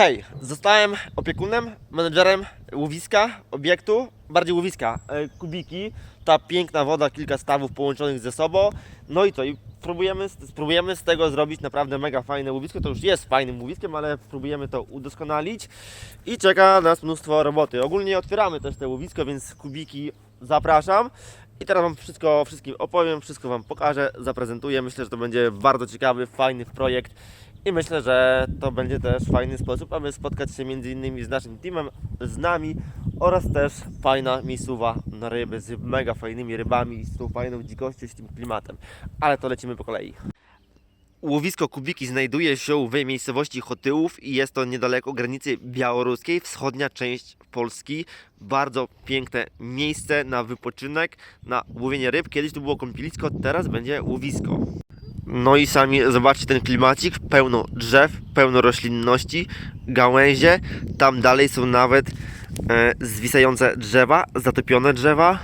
Hej, zostałem opiekunem, menedżerem łowiska, obiektu, bardziej łowiska, e, kubiki, ta piękna woda, kilka stawów połączonych ze sobą, no i co, i próbujemy, spróbujemy z tego zrobić naprawdę mega fajne łowisko, to już jest fajnym łowiskiem, ale próbujemy to udoskonalić i czeka nas mnóstwo roboty. Ogólnie otwieramy też te łowisko, więc kubiki zapraszam. I teraz Wam wszystko, wszystkim opowiem, wszystko Wam pokażę, zaprezentuję. Myślę, że to będzie bardzo ciekawy, fajny projekt i myślę, że to będzie też fajny sposób, aby spotkać się między innymi z naszym teamem, z nami oraz też fajna miejscowa na ryby z mega fajnymi rybami, z tą fajną dzikością, z tym klimatem. Ale to lecimy po kolei. Łowisko Kubiki znajduje się w miejscowości Chotyłów i jest to niedaleko granicy białoruskiej, wschodnia część Polski. Bardzo piękne miejsce na wypoczynek, na łowienie ryb. Kiedyś to było kąpielisko, teraz będzie łowisko. No i sami zobaczcie ten klimacik, pełno drzew, pełno roślinności, gałęzie. Tam dalej są nawet e, zwisające drzewa, zatopione drzewa.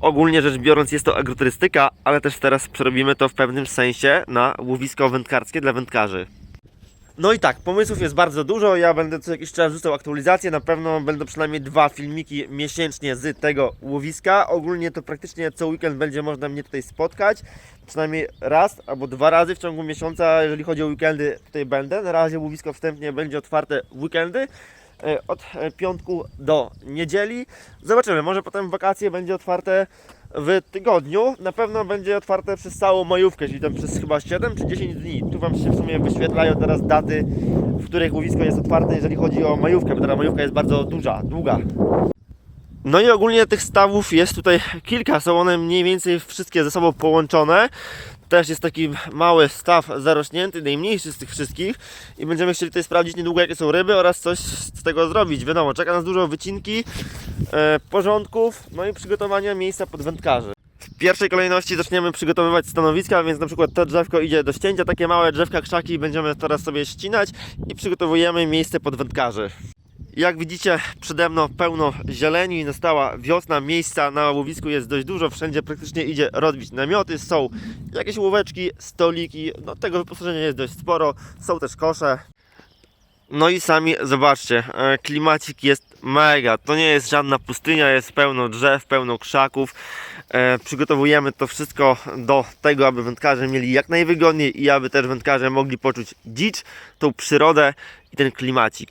Ogólnie rzecz biorąc jest to agroturystyka, ale też teraz przerobimy to w pewnym sensie na łowisko wędkarskie dla wędkarzy. No i tak, pomysłów jest bardzo dużo. Ja będę co jakiś czas wrzucał aktualizacje. Na pewno będą przynajmniej dwa filmiki miesięcznie z tego łowiska. Ogólnie to praktycznie co weekend będzie można mnie tutaj spotkać. Przynajmniej raz albo dwa razy w ciągu miesiąca, jeżeli chodzi o weekendy, tutaj będę. Na razie łowisko wstępnie będzie otwarte w weekendy. e, Od e, piątku do niedzieli. Zobaczymy, może potem wakacje będzie otwarte w tygodniu. Na pewno będzie otwarte przez całą majówkę, czyli tam przez chyba 7 czy 10 dni. Tu Wam się w sumie wyświetlają teraz daty, w których łowisko jest otwarte, jeżeli chodzi o majówkę, bo ta majówka jest bardzo duża, długa. No i ogólnie tych stawów jest tutaj kilka, są one mniej więcej wszystkie ze sobą połączone. Też jest taki mały staw zarośnięty, najmniejszy z tych wszystkich i będziemy chcieli tutaj sprawdzić niedługo jakie są ryby oraz coś z tego zrobić. Wiadomo, czeka nas dużo wycinki, e, porządków, no i przygotowania miejsca pod wędkarzy. W pierwszej kolejności zaczniemy przygotowywać stanowiska, więc na przykład to drzewko idzie do ścięcia, takie małe drzewka, krzaki będziemy teraz sobie ścinać i przygotowujemy miejsce pod wędkarzy. Jak widzicie, przede mną pełno zieleni, nastała wiosna, miejsca na łowisku jest dość dużo, wszędzie praktycznie idzie rozbić namioty, są jakieś łóweczki, stoliki, no tego wyposażenia jest dość sporo, są też kosze. No i sami zobaczcie, e, klimacik jest mega, to nie jest żadna pustynia, jest pełno drzew, pełno krzaków. E, Przygotowujemy to wszystko do tego, aby wędkarze mieli jak najwygodniej i aby też wędkarze mogli poczuć dzicz, tą przyrodę i ten klimacik.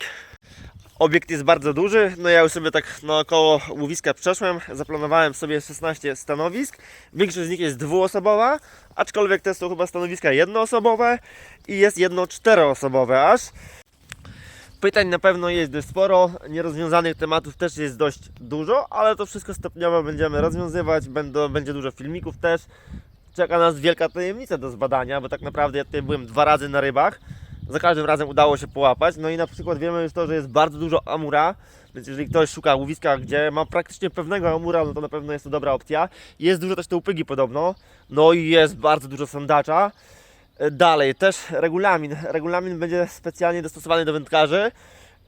Obiekt jest bardzo duży, no ja już sobie tak naokoło łowiska przeszłem, zaplanowałem sobie 16 stanowisk, większość z nich jest dwuosobowa, aczkolwiek te są chyba stanowiska jednoosobowe i jest jedno czteroosobowe aż. Pytań na pewno jest dość sporo, nierozwiązanych tematów też jest dość dużo, ale to wszystko stopniowo będziemy rozwiązywać, będą, będzie dużo filmików też. Czeka nas wielka tajemnica do zbadania, bo tak naprawdę ja tutaj byłem dwa razy na rybach. Za każdym razem udało się połapać. No i na przykład wiemy już to, że jest bardzo dużo amura, więc jeżeli ktoś szuka łowiska, gdzie ma praktycznie pewnego amura, no to na pewno jest to dobra opcja. Jest dużo też tełpygi podobno, no i jest bardzo dużo sandacza. E, Dalej, też regulamin. Regulamin będzie specjalnie dostosowany do wędkarzy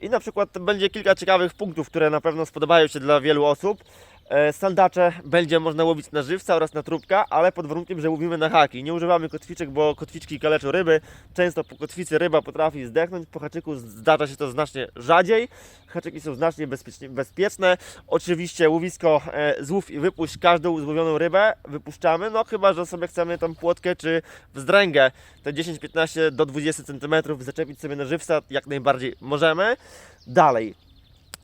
i na przykład będzie kilka ciekawych punktów, które na pewno spodobają się dla wielu osób. E, Sandacze będzie można łowić na żywca oraz na trubka, ale pod warunkiem, że łowimy na haki. Nie używamy kotwiczek, bo kotwiczki kaleczą ryby. Często po kotwicy ryba potrafi zdechnąć, po haczyku zdarza się to znacznie rzadziej. Haczyki są znacznie bezpieczne. Oczywiście łowisko e, złów i wypuść każdą złowioną rybę, wypuszczamy, no chyba, że sobie chcemy tam płotkę czy wzdręgę, te 10-15 do 20 cm zaczepić sobie na żywca, jak najbardziej możemy. Dalej,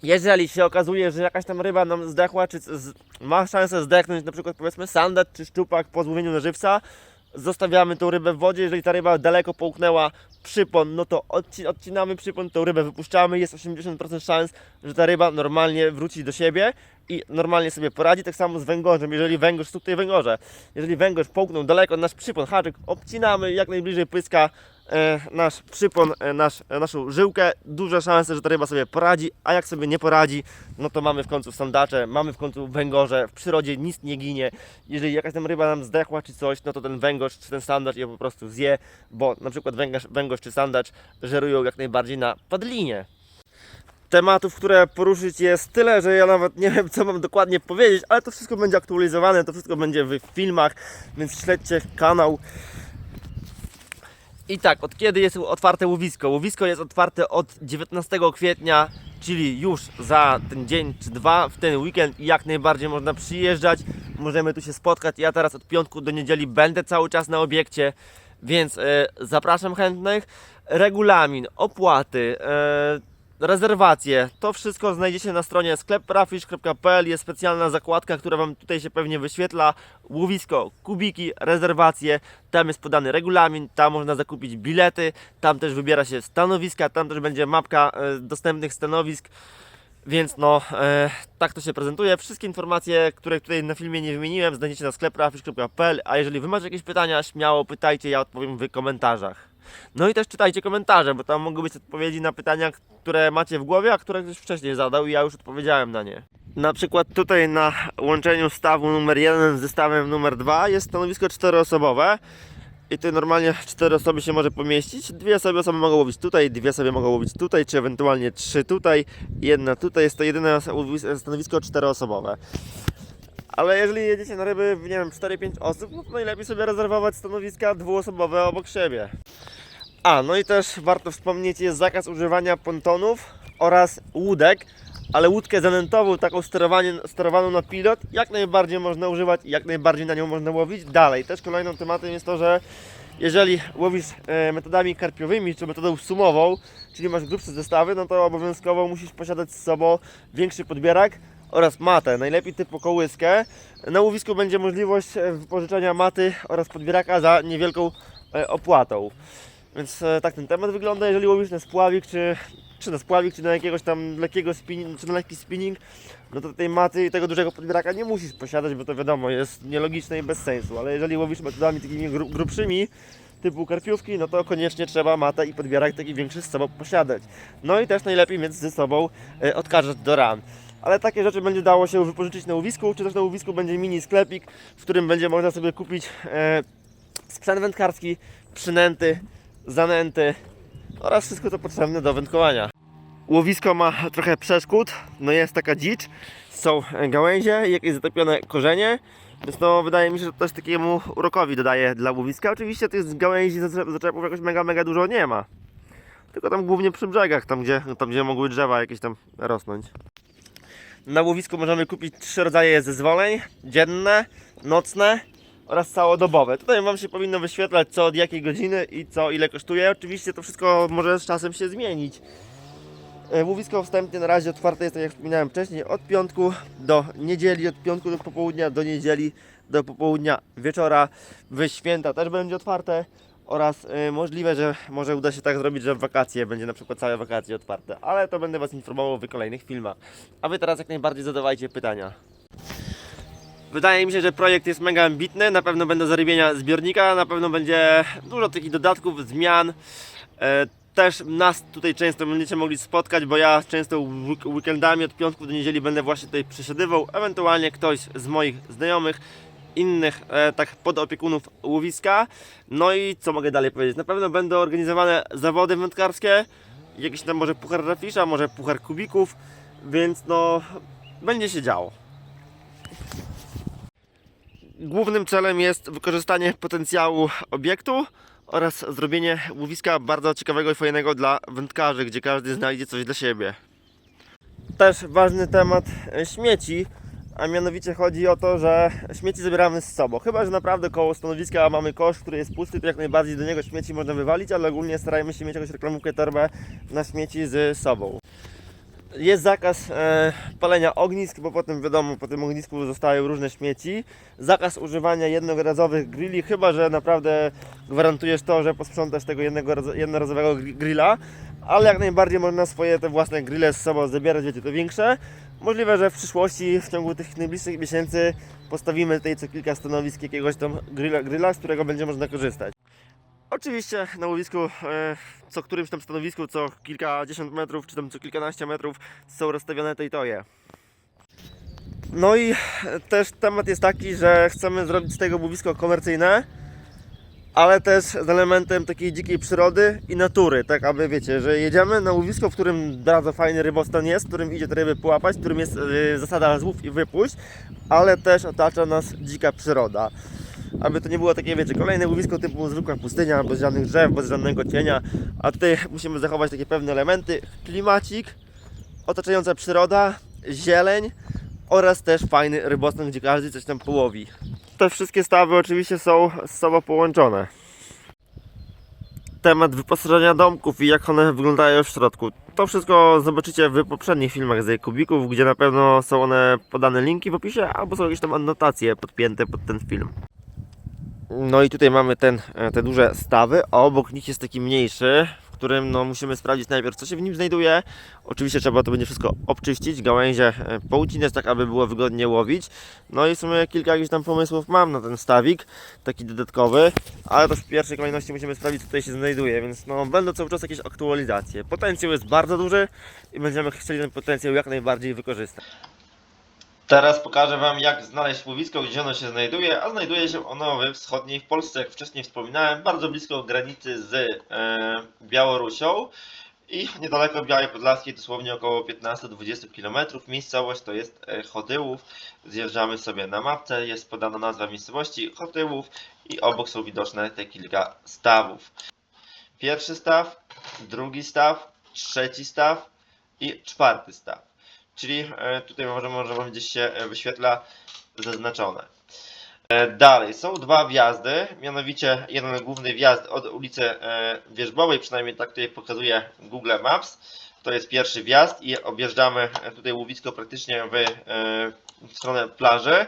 jeżeli się okazuje, że jakaś tam ryba nam zdechła, czy z, ma szansę zdechnąć, na przykład powiedzmy sandat czy szczupak po złowieniu na żywca, zostawiamy tą rybę w wodzie. Jeżeli ta ryba daleko połknęła przypon, no to odci odcinamy przypon, tą rybę wypuszczamy. Jest 80% szans, że ta ryba normalnie wróci do siebie i normalnie sobie poradzi. Tak samo z węgorzem. Jeżeli węgorz, tu tutaj węgorze, jeżeli węgorz połknął daleko nasz przypon, haczyk, obcinamy jak najbliżej pyska nasz przypon, e, nasz, e, naszą żyłkę, duże szanse, że ta ryba sobie poradzi, a jak sobie nie poradzi, no to mamy w końcu sandacze, mamy w końcu węgorze, w przyrodzie nic nie ginie. Jeżeli jakaś tam ryba nam zdechła czy coś, no to ten węgorz czy ten sandacz je po prostu zje, bo na przykład węgorz, węgorz czy sandacz żerują jak najbardziej na padlinie. Tematów, które poruszyć jest tyle, że ja nawet nie wiem, co mam dokładnie powiedzieć, ale to wszystko będzie aktualizowane, to wszystko będzie w filmach, więc śledźcie kanał. I tak, od kiedy jest otwarte łowisko? Łowisko jest otwarte od 19 kwietnia, czyli już za ten dzień czy dwa, w ten weekend jak najbardziej można przyjeżdżać. Możemy tu się spotkać. Ja teraz od piątku do niedzieli będę cały czas na obiekcie, więc e, zapraszam chętnych. Regulamin, opłaty, e, rezerwacje, to wszystko znajdziecie na stronie sklepprafish.pl. Jest specjalna zakładka, która Wam tutaj się pewnie wyświetla. Łowisko, kubiki, rezerwacje. Tam jest podany regulamin, tam można zakupić bilety, tam też wybiera się stanowiska, tam też będzie mapka e, dostępnych stanowisk. Więc no, e, tak to się prezentuje. Wszystkie informacje, które tutaj na filmie nie wymieniłem, znajdziecie na sklepprafish.pl. A jeżeli Wy macie jakieś pytania, śmiało pytajcie, ja odpowiem w komentarzach. No i też czytajcie komentarze, bo tam mogą być odpowiedzi na pytania, które macie w głowie, a które ktoś wcześniej zadał i ja już odpowiedziałem na nie. Na przykład tutaj na łączeniu stawu numer 1 z stawem numer 2 jest stanowisko czteroosobowe. I tu normalnie cztery osoby się może pomieścić. Dwie osoby, osoby mogą łowić tutaj, dwie osoby mogą łowić tutaj, czy ewentualnie trzy tutaj, jedna tutaj. Jest to jedyne stanowisko czteroosobowe. Ale jeżeli jedziecie na ryby, nie wiem, 4-5 osób, no to najlepiej sobie rezerwować stanowiska dwuosobowe obok siebie. A, no i też warto wspomnieć, jest zakaz używania pontonów oraz łódek, ale łódkę zanętową, taką sterowaną na pilot, jak najbardziej można używać i jak najbardziej na nią można łowić. Dalej, też kolejnym tematem jest to, że jeżeli łowisz e, metodami karpiowymi czy metodą sumową, czyli masz grubsze zestawy, no to obowiązkowo musisz posiadać z sobą większy podbierak oraz matę, najlepiej typu kołyskę. Na łowisku będzie możliwość e, wypożyczenia maty oraz podbieraka za niewielką e, opłatą. Więc e, tak ten temat wygląda, jeżeli łowisz na spławik, czy, czy na spławik, czy na jakiegoś tam lekkiego spinning, czy na lekki spinning, no to tej maty i tego dużego podbieraka nie musisz posiadać, bo to wiadomo, jest nielogiczne i bez sensu, ale jeżeli łowisz metodami takimi gru, grubszymi, typu karpiówki, no to koniecznie trzeba matę i podbierak taki większy z sobą posiadać. No i też najlepiej mieć ze sobą e, odkażacz do ran. Ale takie rzeczy będzie dało się wypożyczyć na łowisku, czy też na łowisku będzie mini sklepik, w którym będzie można sobie kupić e, sprzęt wędkarski, przynęty, zanęty oraz wszystko co potrzebne do wędkowania. Łowisko ma trochę przeszkód, no jest taka dzicz, są gałęzie, jakieś zatopione korzenie, więc no wydaje mi się, że to też takiemu urokowi dodaje dla łowiska. Oczywiście tych gałęzi, zaczep- zaczepów jakoś mega, mega dużo nie ma. Tylko tam głównie przy brzegach, tam gdzie, tam gdzie mogły drzewa jakieś tam rosnąć. Na łowisku możemy kupić trzy rodzaje zezwoleń, dzienne, nocne oraz całodobowe. Tutaj Wam się powinno wyświetlać co od jakiej godziny i co ile kosztuje. Oczywiście to wszystko może z czasem się zmienić. E, Łowisko wstępnie na razie otwarte jest, tak jak wspominałem wcześniej, od piątku do niedzieli, od piątku do popołudnia do niedzieli do popołudnia wieczora. W święta też będzie otwarte oraz e, możliwe, że może uda się tak zrobić, że w wakacje będzie na przykład całe wakacje otwarte, ale to będę Was informował w kolejnych filmach. A Wy teraz jak najbardziej zadawajcie pytania. Wydaje mi się, że projekt jest mega ambitny. Na pewno będą zarybienia zbiornika, na pewno będzie dużo takich dodatków, zmian. E, Też nas tutaj często będziecie mogli spotkać, bo ja często week- weekendami od piątku do niedzieli będę właśnie tutaj przesiadywał. Ewentualnie ktoś z moich znajomych, innych e, tak podopiekunów łowiska. No i co mogę dalej powiedzieć? Na pewno będą organizowane zawody wędkarskie. Jakiś tam może puchar rafisza, może puchar kubików, więc no będzie się działo. Głównym celem jest wykorzystanie potencjału obiektu oraz zrobienie łowiska bardzo ciekawego i fajnego dla wędkarzy, gdzie każdy znajdzie coś dla siebie. Też ważny temat e, śmieci, a mianowicie chodzi o to, że śmieci zabieramy z sobą. Chyba, że naprawdę koło stanowiska mamy kosz, który jest pusty, to jak najbardziej do niego śmieci można wywalić, ale ogólnie starajmy się mieć jakąś reklamówkę torbę na śmieci z sobą. Jest zakaz e, palenia ognisk, bo potem wiadomo, po tym ognisku zostają różne śmieci. Zakaz używania jednorazowych grilli, chyba że naprawdę gwarantujesz to, że posprzątasz tego jednorazowego gri- grilla, ale jak najbardziej można swoje te własne grille z sobą zabierać, wiecie, to większe. Możliwe, że w przyszłości, w ciągu tych najbliższych miesięcy postawimy tutaj co kilka stanowisk jakiegoś tam grilla, grilla z którego będzie można korzystać. Oczywiście na łowisku, e, co którymś tam stanowisku, co kilkadziesiąt metrów, czy tam co kilkanaście metrów są rozstawione tej toje. No i też temat jest taki, że chcemy zrobić z tego łowisko komercyjne, ale też z elementem takiej dzikiej przyrody i natury, tak aby wiecie, że jedziemy na łowisko, w którym bardzo fajny rybostan jest, w którym idzie te ryby połapać, w którym jest e, zasada złów i wypuść, ale też otacza nas dzika przyroda. aby to nie było takie, wiecie, kolejne łowisko typu zwykła pustynia, bez żadnych drzew, bez żadnego cienia, a tutaj musimy zachować takie pewne elementy, klimacik, otaczająca przyroda, zieleń oraz też fajny rybostan, gdzie każdy coś tam połowi. Te wszystkie stawy oczywiście są z sobą połączone. Temat wyposażenia domków i jak one wyglądają w środku. To wszystko zobaczycie w poprzednich filmach z Kubików, gdzie na pewno są one podane linki w opisie, albo są jakieś tam anotacje podpięte pod ten film. No i tutaj mamy ten, e, te duże stawy, a obok nich jest taki mniejszy, którym no, musimy sprawdzić najpierw co się w nim znajduje. Oczywiście trzeba to będzie wszystko obczyścić, gałęzie e, poucinać tak, aby było wygodnie łowić. No i w sumie kilka jakichś tam pomysłów mam na ten stawik, taki dodatkowy, ale to w pierwszej kolejności musimy sprawdzić co tutaj się znajduje, więc no będą cały czas jakieś aktualizacje. Potencjał jest bardzo duży i będziemy chcieli ten potencjał jak najbardziej wykorzystać. Teraz pokażę Wam, jak znaleźć łowisko, gdzie ono się znajduje, a znajduje się ono we wschodniej w Polsce, jak wcześniej wspominałem, bardzo blisko granicy z e, Białorusią i niedaleko Białej Podlaskiej, dosłownie około 15-20 km. Miejscowość to jest e, Chotyłów. Zjeżdżamy sobie na mapce, jest podana nazwa miejscowości Chotyłów i obok są widoczne te kilka stawów. Pierwszy staw, drugi staw, trzeci staw i czwarty staw. Czyli e, tutaj Wam gdzieś się e, wyświetla zaznaczone. E, Dalej, są dwa wjazdy, mianowicie jeden główny wjazd od ulicy Wierzbowej, przynajmniej tak tutaj pokazuje Google Maps. To jest pierwszy wjazd i objeżdżamy tutaj łowisko praktycznie w, w stronę plaży.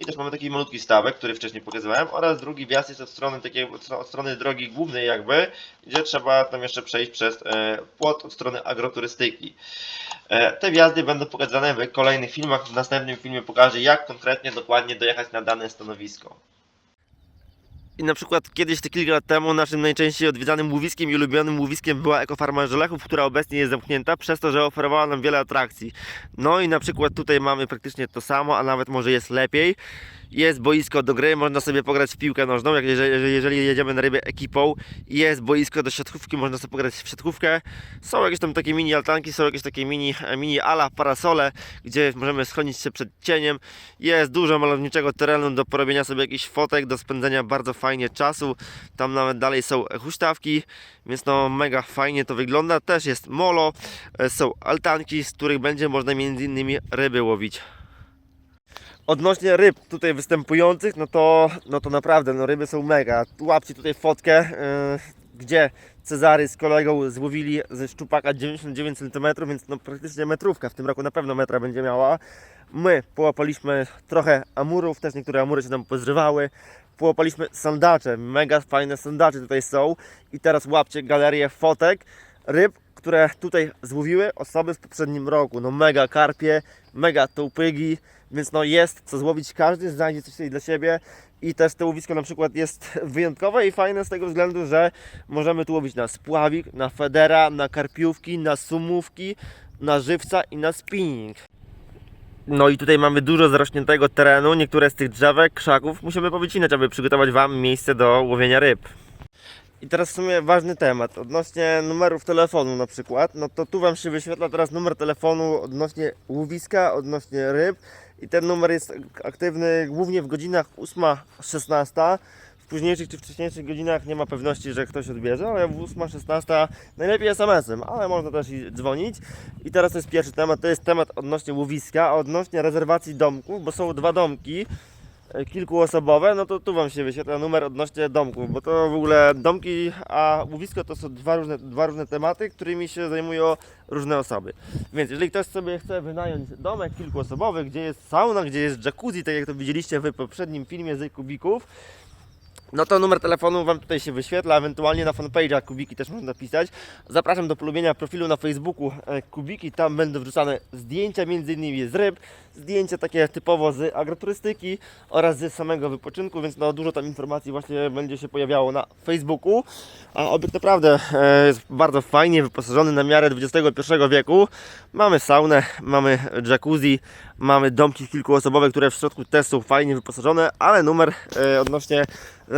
I też mamy taki malutki stawek, który wcześniej pokazywałem, oraz drugi wjazd jest od strony takiej, od strony drogi głównej jakby, gdzie trzeba tam jeszcze przejść przez e, płot od strony agroturystyki. E, Te wjazdy będą pokazane w kolejnych filmach. W następnym filmie pokażę, jak konkretnie, dokładnie dojechać na dane stanowisko. I na przykład kiedyś, te kilka lat temu, naszym najczęściej odwiedzanym łowiskiem i ulubionym łowiskiem była ekofarma Żelechów, która obecnie jest zamknięta przez to, że oferowała nam wiele atrakcji. No i na przykład tutaj mamy praktycznie to samo, a nawet może jest lepiej. Jest boisko do gry, można sobie pograć w piłkę nożną, jak jeżeli, jeżeli jedziemy na rybę ekipą. Jest boisko do siatkówki, można sobie pograć w siatkówkę. Są jakieś tam takie mini altanki, są jakieś takie mini, mini ala, parasole, gdzie możemy schronić się przed cieniem. Jest dużo malowniczego terenu do porobienia sobie jakichś fotek, do spędzenia bardzo fajnie czasu. Tam nawet dalej są huśtawki, więc no mega fajnie to wygląda. Też jest molo, e, są altanki, z których będzie można między innymi ryby łowić. Odnośnie ryb tutaj występujących, no to, no to naprawdę, no ryby są mega. Łapcie tutaj fotkę, yy, gdzie Cezary z kolegą złowili ze szczupaka 99 cm, więc no praktycznie metrówka. W tym roku na pewno metra będzie miała. My połapaliśmy trochę amurów, też niektóre amury się nam pozrywały. Połapaliśmy sandacze, mega fajne sandacze tutaj są. I teraz łapcie galerię fotek ryb, które tutaj złowiły osoby w poprzednim roku. No mega karpie, mega tołpygi, więc no jest co złowić każdy, znajdzie coś tutaj dla siebie i też to łowisko na przykład jest wyjątkowe i fajne z tego względu, że możemy tu łowić na spławik, na federa, na karpiówki, na sumówki, na żywca i na spinning. No i tutaj mamy dużo zarośniętego terenu, niektóre z tych drzewek, krzaków musimy powycinać, aby przygotować Wam miejsce do łowienia ryb. I teraz w sumie ważny temat, odnośnie numerów telefonu na przykład, no to tu Wam się wyświetla teraz numer telefonu odnośnie łowiska, odnośnie ryb i ten numer jest aktywny głównie w godzinach 8-16. W późniejszych czy wcześniejszych godzinach nie ma pewności, że ktoś odbierze, ale w 8-16 najlepiej SMS-em, ale można też i dzwonić. I teraz to jest pierwszy temat, to jest temat odnośnie łowiska, odnośnie rezerwacji domków, bo są dwa domki, kilkuosobowe, no to tu Wam się wyświetla numer odnośnie domków, bo to w ogóle domki, a łowisko to są dwa różne, dwa różne tematy, którymi się zajmują różne osoby. Więc jeżeli ktoś sobie chce wynająć domek kilkuosobowy, gdzie jest sauna, gdzie jest jacuzzi, tak jak to widzieliście w poprzednim filmie z Kubików, no to numer telefonu Wam tutaj się wyświetla, ewentualnie na fanpage'a Kubiki też można pisać. Zapraszam do polubienia profilu na Facebooku e, Kubiki, tam będą wrzucane zdjęcia innymi z ryb, zdjęcia takie typowo z agroturystyki oraz z samego wypoczynku, więc no dużo tam informacji właśnie będzie się pojawiało na Facebooku. A obiekt naprawdę e, jest bardzo fajnie wyposażony na miarę XXI wieku. Mamy saunę, mamy jacuzzi, mamy domki kilkuosobowe, które w środku też są fajnie wyposażone, ale numer e, odnośnie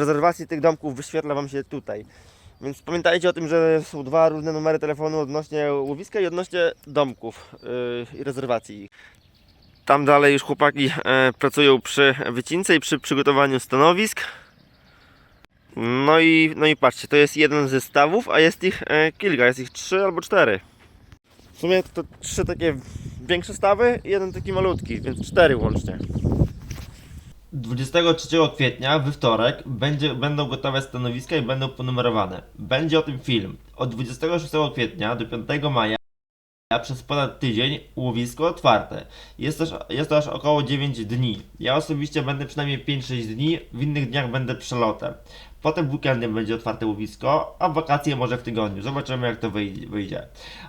rezerwacji tych domków wyświetla Wam się tutaj. Więc pamiętajcie o tym, że są dwa różne numery telefonu odnośnie łowiska i odnośnie domków yy, i rezerwacji ich. Tam dalej już chłopaki e, pracują przy wycince i przy przygotowaniu stanowisk. No i, no i patrzcie, to jest jeden ze stawów, a jest ich e, kilka, jest ich trzy albo cztery. W sumie to trzy takie większe stawy i jeden taki malutki, więc cztery łącznie. 23 kwietnia, we wtorek, będzie, będą gotowe stanowiska i będą ponumerowane. Będzie o tym film. Od 26 kwietnia do 5 maja przez ponad tydzień łowisko otwarte. Jest, jest to aż około 9 dni. Ja osobiście będę przynajmniej 5-6 dni, w innych dniach będę przelotem. Potem w weekendem będzie otwarte łowisko, a w wakacje może w tygodniu. Zobaczymy jak to wyjdzie-.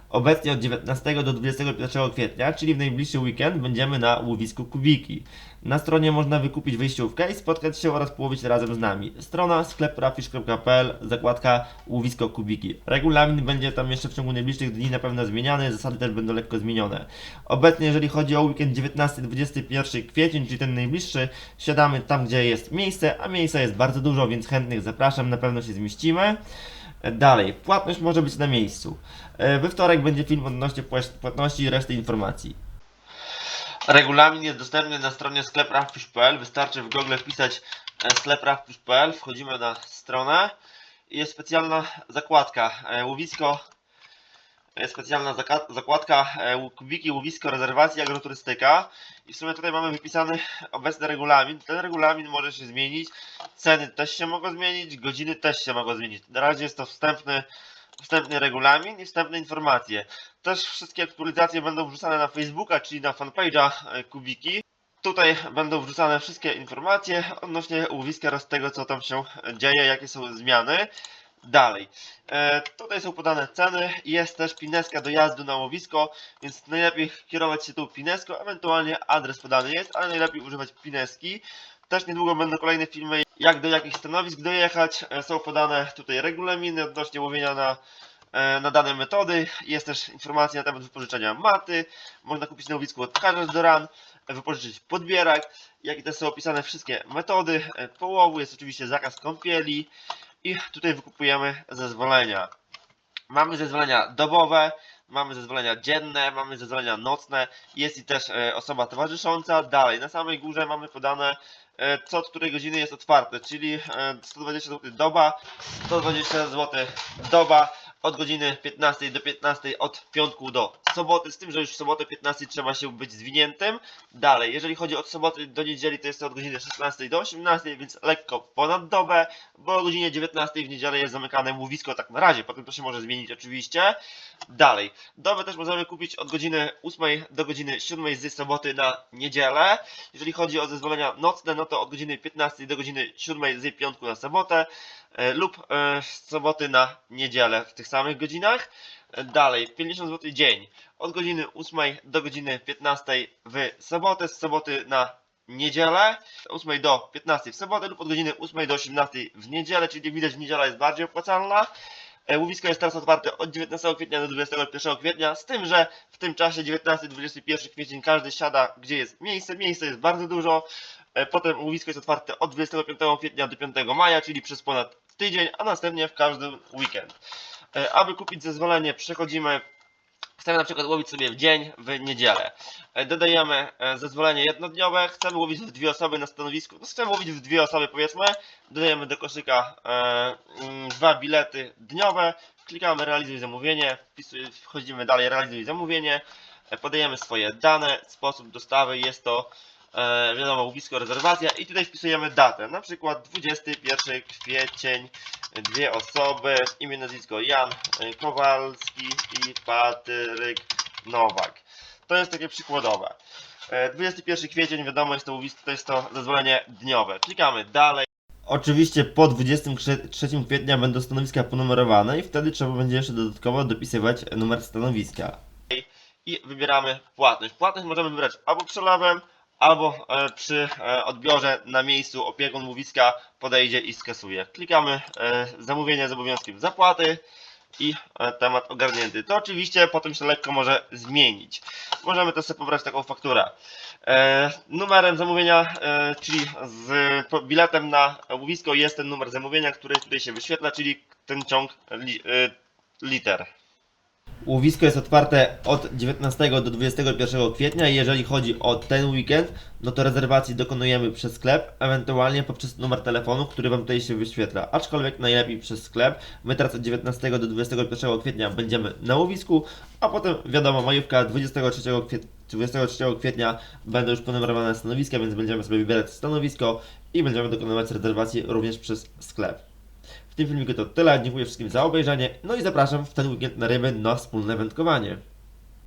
Obecnie od 19 do 21 kwietnia, czyli w najbliższy weekend, będziemy na łowisku Kubiki. Na stronie można wykupić wyjściówkę i spotkać się oraz połowić razem z nami. Strona skleprafish.pl, zakładka łowisko Kubiki. Regulamin będzie tam jeszcze w ciągu najbliższych dni na pewno zmieniany, zasady też będą lekko zmienione. Obecnie jeżeli chodzi o weekend 19-21 kwiecień, czyli ten najbliższy, siadamy tam gdzie jest miejsce, a miejsca jest bardzo dużo, więc chętnych zapraszam, na pewno się zmieścimy. Dalej, płatność może być na miejscu. E, We wtorek będzie film odnośnie płatności i reszty informacji. Regulamin jest dostępny na stronie sklepraffish.pl. Wystarczy w Google wpisać e, sklepraffish.pl. Wchodzimy na stronę i jest specjalna zakładka e, łowisko. Jest specjalna zakładka e, kubiki, łowisko, rezerwacja, agroturystyka. I w sumie tutaj mamy wypisany obecny regulamin. Ten regulamin może się zmienić. Ceny też się mogą zmienić, godziny też się mogą zmienić. Na razie jest to wstępny, wstępny regulamin i wstępne informacje. Też wszystkie aktualizacje będą wrzucane na Facebooka, czyli na fanpage'a e, Kubiki. Tutaj będą wrzucane wszystkie informacje odnośnie łowiska oraz tego, co tam się dzieje, jakie są zmiany. Dalej. E, tutaj są podane ceny. Jest też pineska do jazdu na łowisko, więc najlepiej kierować się tą pineską, ewentualnie adres podany jest, ale najlepiej używać pineski. Też niedługo będą kolejne filmy, jak do jakich stanowisk dojechać. E, Są podane tutaj regulaminy odnośnie łowienia na, e, na dane metody. Jest też informacja na temat wypożyczenia maty. Można kupić na łowisku odkażać do ran, e, wypożyczyć podbierak. Jak i też są opisane wszystkie metody e, połowu. Jest oczywiście zakaz kąpieli i tutaj wykupujemy zezwolenia. Mamy zezwolenia dobowe, mamy zezwolenia dzienne, mamy zezwolenia nocne, jest i też e, osoba towarzysząca. Dalej, na samej górze mamy podane e, co od której godziny jest otwarte, czyli e, 120 zł doba, 120 zł doba od godziny 15 do 15 od piątku do soboty, z tym, że już w sobotę 15 trzeba się być zwiniętym. Dalej, jeżeli chodzi od soboty do niedzieli, to jest to od godziny 16 do 18, więc lekko ponad dobę, bo o godzinie 19 w niedzielę jest zamykane łowisko tak na razie, potem to się może zmienić oczywiście. Dalej, dobę też możemy kupić od godziny 8 do godziny 7 z soboty na niedzielę. Jeżeli chodzi o zezwolenia nocne, no to od godziny 15 do godziny 7 z piątku na sobotę lub e, z soboty na niedzielę w tych samych godzinach. E, Dalej, 50 zł dzień od godziny 8 do godziny 15 w sobotę, z soboty na niedzielę, 8 do 15 w sobotę lub od godziny 8 do 18 w niedzielę, czyli widać niedziela jest bardziej opłacalna. E, Łowisko jest teraz otwarte od 19 kwietnia do 21 kwietnia, z tym, że w tym czasie 19-21 kwiecień każdy siada gdzie jest miejsce, miejsce jest bardzo dużo. E, Potem łowisko jest otwarte od 25 kwietnia do 5 maja, czyli przez ponad tydzień, a następnie w każdy weekend. E, Aby kupić zezwolenie przechodzimy Chcemy na przykład łowić sobie w dzień, w niedzielę. E, Dodajemy e, zezwolenie jednodniowe, chcemy łowić w dwie osoby na stanowisku, no chcemy łowić w dwie osoby powiedzmy, dodajemy do koszyka mm, dwa bilety dniowe, klikamy realizuj zamówienie, wchodzimy dalej realizuj zamówienie, podajemy swoje dane, sposób dostawy, jest to e, wiadomo łowisko, rezerwacja i tutaj wpisujemy datę, na przykład 21 kwiecień, dwie osoby, imię, nazwisko Jan e, Kowalski i Patryk Nowak. To jest takie przykładowe. E, 21 kwiecień, wiadomo, jest to, łowisko, to jest to zezwolenie dniowe. Klikamy dalej. Oczywiście po 23 kwietnia będą stanowiska ponumerowane i wtedy trzeba będzie jeszcze dodatkowo dopisywać numer stanowiska. I wybieramy płatność. Płatność możemy wybrać albo przelewem, albo e, przy e, odbiorze na miejscu opiekun łowiska podejdzie i skasuje. Klikamy e, zamówienie z obowiązkiem zapłaty i temat ogarnięty. To oczywiście potem się lekko może zmienić. Możemy też sobie pobrać taką fakturę. Numerem zamówienia, czyli z biletem na łowisko jest ten numer zamówienia, który tutaj się wyświetla, czyli ten ciąg li, liter. Łowisko jest otwarte od 19 do 21 kwietnia i jeżeli chodzi o ten weekend, no to rezerwacji dokonujemy przez sklep, ewentualnie poprzez numer telefonu, który Wam tutaj się wyświetla, aczkolwiek najlepiej przez sklep. My teraz od 19 do 21 kwietnia będziemy na łowisku, a potem wiadomo, majówka 23 kwietnia 23 kwietnia będą już ponumerowane stanowiska, więc będziemy sobie wybierać stanowisko i będziemy dokonywać rezerwacji również przez sklep. W tym filmiku to tyle, dziękuję wszystkim za obejrzenie, no i zapraszam w ten weekend na ryby na wspólne wędkowanie.